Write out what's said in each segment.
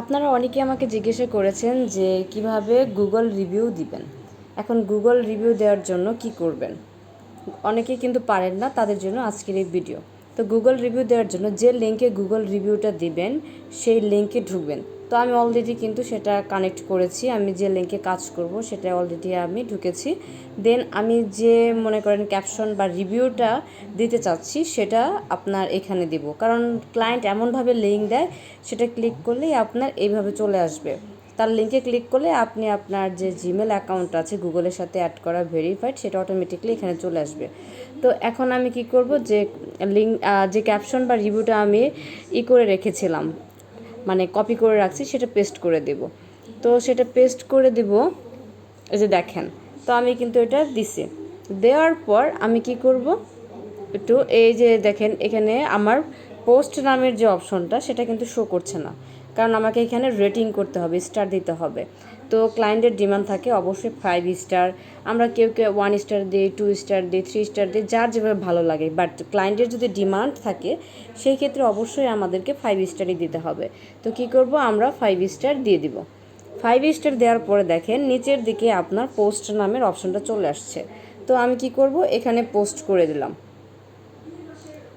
আপনারা অনেকে আমাকে জিজ্ঞাসা করেছেন যে কীভাবে গুগল রিভিউ দিবেন। এখন গুগল রিভিউ দেওয়ার জন্য কি করবেন? অনেকে কিন্তু পারেন না, তাদের জন্য আজকের এই ভিডিও তো গুগল রিভিউ দেওয়ার জন্য যে লিঙ্কে গুগল রিভিউটা দিবেন, সেই লিঙ্কে ঢুকবেন। তো আমি অলরেডি কিন্তু সেটা কানেক্ট করেছি, আমি যে লিঙ্কে কাজ করব সেটা অলরেডি আমি ঢুকেছি। দেন আমি যে মনে করেন ক্যাপশন বা রিভিউটা দিতে চাচ্ছি, সেটা আপনার এখানে দিব। কারণ ক্লায়েন্ট এমনভাবে লিঙ্ক দেয়, সেটা ক্লিক করলেই আপনার এইভাবে চলে আসবে। তার লিঙ্কে ক্লিক করলে আপনি আপনার যে জিমেল অ্যাকাউন্ট আছে গুগলের সাথে অ্যাড করা ভেরিফাইড সেটা অটোমেটিকলি এখানে চলে আসবে। তো এখন আমি কি করব যে লিঙ্ক যে ক্যাপশন বা রিভিউটা আমি ই করে রেখেছিলাম মানে কপি করে রাখছি সেটা পেস্ট করে দেব। তো সেটা পেস্ট করে দেব, এই যে দেখেন, তো আমি কিন্তু এটা দিছি। দেওয়ার পর আমি কি করব, একটু এই যে দেখেন, এখানে আমার পোস্ট নামের যে অপশনটা সেটা কিন্তু শো করছে না। কারণ আমাকে এখানে রেটিং করতে হবে স্টার দিতে হবে। তো ক্লায়েন্টের ডিমান্ড থাকে অবশ্যই ফাইভ স্টার আমরা কেউ কেউ ওয়ান স্টার দিই টু স্টার দিই থ্রি স্টার দিই, যার যেভাবে ভালো লাগে। বাট ক্লায়েন্টের যদি ডিমান্ড থাকে, সেই ক্ষেত্রে অবশ্যই আমাদেরকে ফাইভ স্টারই দিতে হবে। তো কি করব? আমরা ফাইভ স্টার দিয়ে দিব। ফাইভ স্টার দেওয়ার পরে দেখেন, নিচের দিকে আপনার পোস্ট নামের অপশনটা চলে আসছে। তো আমি কি করব? এখানে পোস্ট করে দিলাম।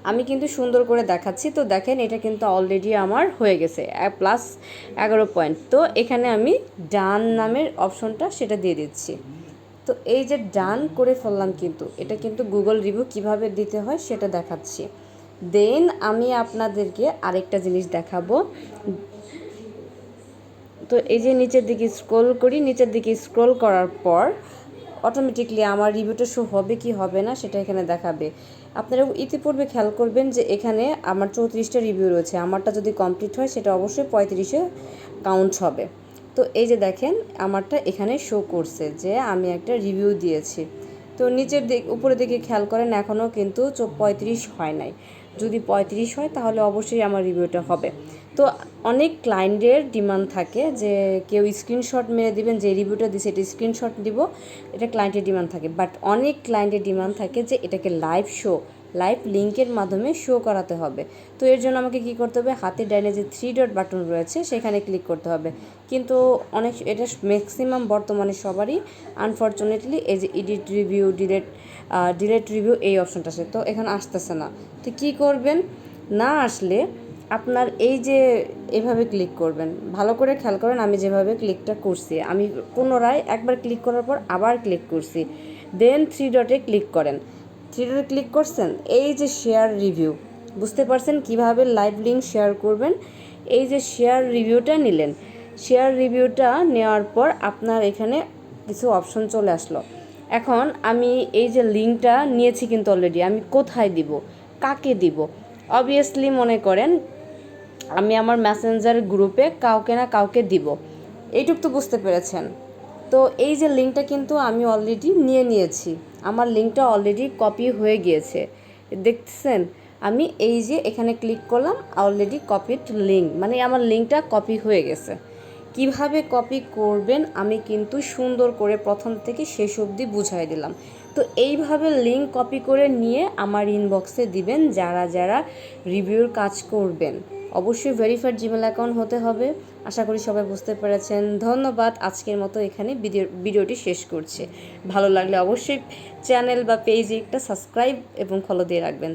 আমি কিন্তু সুন্দর করে দেখাচ্ছি। তো দেখেন, এটা কিন্তু অলরেডি আমার হয়ে গেছে প্লাস এগারো পয়েন্ট তো এখানে আমি ডান নামের অপশনটা সেটা দিয়ে দিচ্ছি। তো এই যে ডান করে ফেললাম কিন্তু, এটা কিন্তু গুগল রিভিউ কীভাবে দিতে হয় সেটা দেখাচ্ছি। দেন আমি আপনাদেরকে আরেকটা জিনিস দেখাবো। তো এই যে নিচের দিকে স্ক্রোল করি, নিচের দিকে স্ক্রোল করার পর অটোমেটিকলি আমার রিভিউটা শো হবে কি হবে না সেটা এখানে দেখাবে। আপনারা ইতিপূর্বে খেয়াল করবেন যে এখানে আমার চৌত্রিশটা রিভিউ রয়েছে। আমারটা যদি কমপ্লিট হয়, সেটা অবশ্যই পঁয়ত্রিশে কাউন্ট হবে। তো এই যে দেখেন, আমারটা এখানে শো করছে যে আমি একটা রিভিউ দিয়েছি। তো নিচের দিক, উপরের দিকে খেয়াল করেন, এখনও কিন্তু পঁয়ত্রিশ হয় নাই। যদি পঁয়ত্রিশ হয়, তাহলে অবশ্যই আমার রিভিউটা হবে। তো অনেক ক্লায়েন্টের ডিমান্ড থাকে যে, কেউ স্ক্রিনশট মেরে দিবেন, যে রিভিউটা দিছে, এটা স্ক্রিনশট দিব, এটা ক্লায়েন্টের ডিমান্ড থাকে। বাট অনেক ক্লায়েন্টের ডিমান্ড থাকে যে, এটাকে লাইভ শো লাইভ লিঙ্কের মাধ্যমে শো করাতে হবে। তো এর জন্য আমাকে কি করতে হবে? হাতের ডাইনে যে থ্রি ডট বাটন রয়েছে, সেখানে ক্লিক করতে হবে। কিন্তু অনেক, এটা ম্যাক্সিমাম বর্তমানে সবারই। আনফর্চুনেটলি এই যে edit review delete delete review এই অপশনটা আছে। তো এখানে আসতেছে না। তো কী করবেন? না আসলে আপনার এই যে এভাবে ক্লিক করবেন। ভালো করে খেয়াল করেন, আমি যেভাবে ক্লিকটা করছি। আমি পুনরায় একবার ক্লিক করার পর আবার ক্লিক করছি। দেন থ্রি ডটে ক্লিক করেন। থ্রি ডটে ক্লিক করছেন, এই যে শেয়ার রিভিউ, বুঝতে পারছেন কীভাবে লাইভ লিঙ্ক শেয়ার করবেন? এই যে শেয়ার রিভিউটা নিলেন, শেয়ার রিভিউটা নেওয়ার পর আপনার এখানে কিছু অপশন চলে আসলো। এখন আমি এই যে লিঙ্কটা নিয়েছি কিন্তু অলরেডি আমি কোথায় দিব, কাকে দিব? অবভিয়াসলি মনে করেন, আমি আমার মেসেঞ্জার গ্রুপে কাউকে না কাউকে দিব। এইটুক তো বুঝতে পেরেছেন। তো এই যে লিঙ্কটা কিন্তু আমি অলরেডি নিয়ে নিয়েছি। আমার লিঙ্কটা অলরেডি কপি হয়ে গিয়েছে। দেখতেছেন, আমি এই যে এখানে ক্লিক করলাম অলরেডি কপিড লিঙ্ক মানে আমার লিঙ্কটা কপি হয়ে গেছে। কীভাবে কপি করবেন, আমি কিন্তু সুন্দর করে প্রথম থেকে শেষ অবধি বুঝাই দিলাম। তো এইভাবে লিঙ্ক কপি করে নিয়ে আমার ইনবক্সে দিবেন যারা যারা রিভিউর কাজ করবেন। অবশ্যই ভেরিফাইড জিমেল অ্যাকাউন্ট হতে হবে। আশা করি সবাই বুঝতে পেরেছেন। ধন্যবাদ। আজকের মতো এখানে ভিডিও, ভিডিওটি শেষ করছে। ভালো লাগলে অবশ্যই চ্যানেল বা পেজে একটা সাবস্ক্রাইব এবং ফলো দিয়ে রাখবেন।